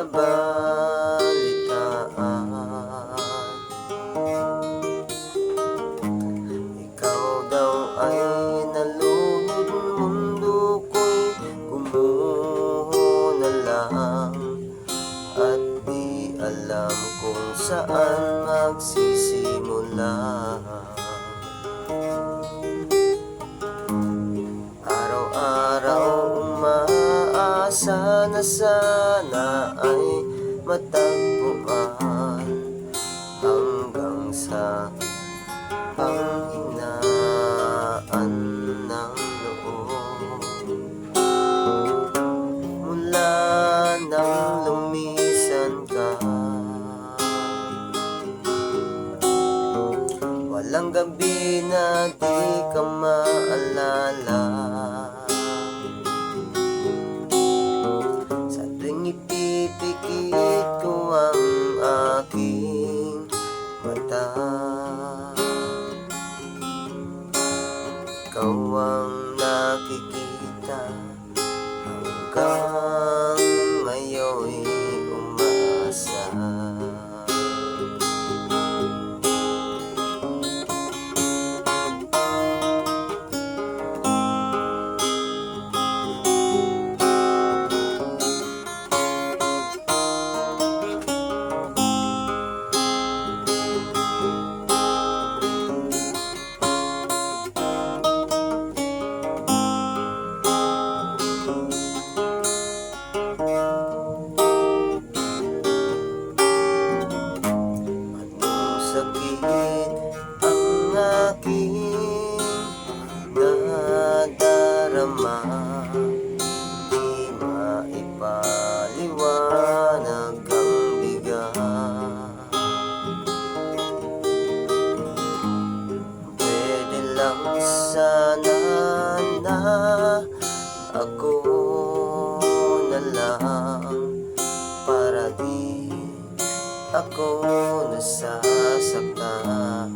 nabalitaan. Ikaw daw ay nalugod Mundo ko'y gumuho na lang. At di alam kung saan magsisimula na sana ay matagpuan Hanggang sa panghinaan ng loob. Mula nang lumisan ka Walang gabi na di ka maalala Ikaw ang nakikita. Hanggang Pwede lang sana na ako na lang para di ako nasasaktan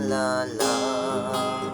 maalala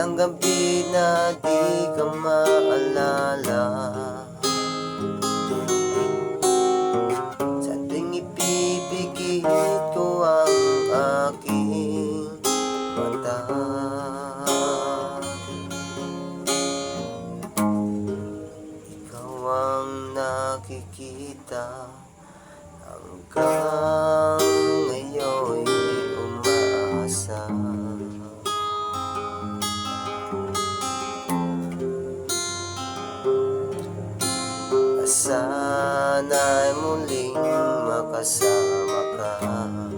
Walang gabi na di ka maalala. Sa tuwing ipipigit ko ang aking mata. Ikaw ang nakikita Hanggang Sana'y muling makasama ka. Muling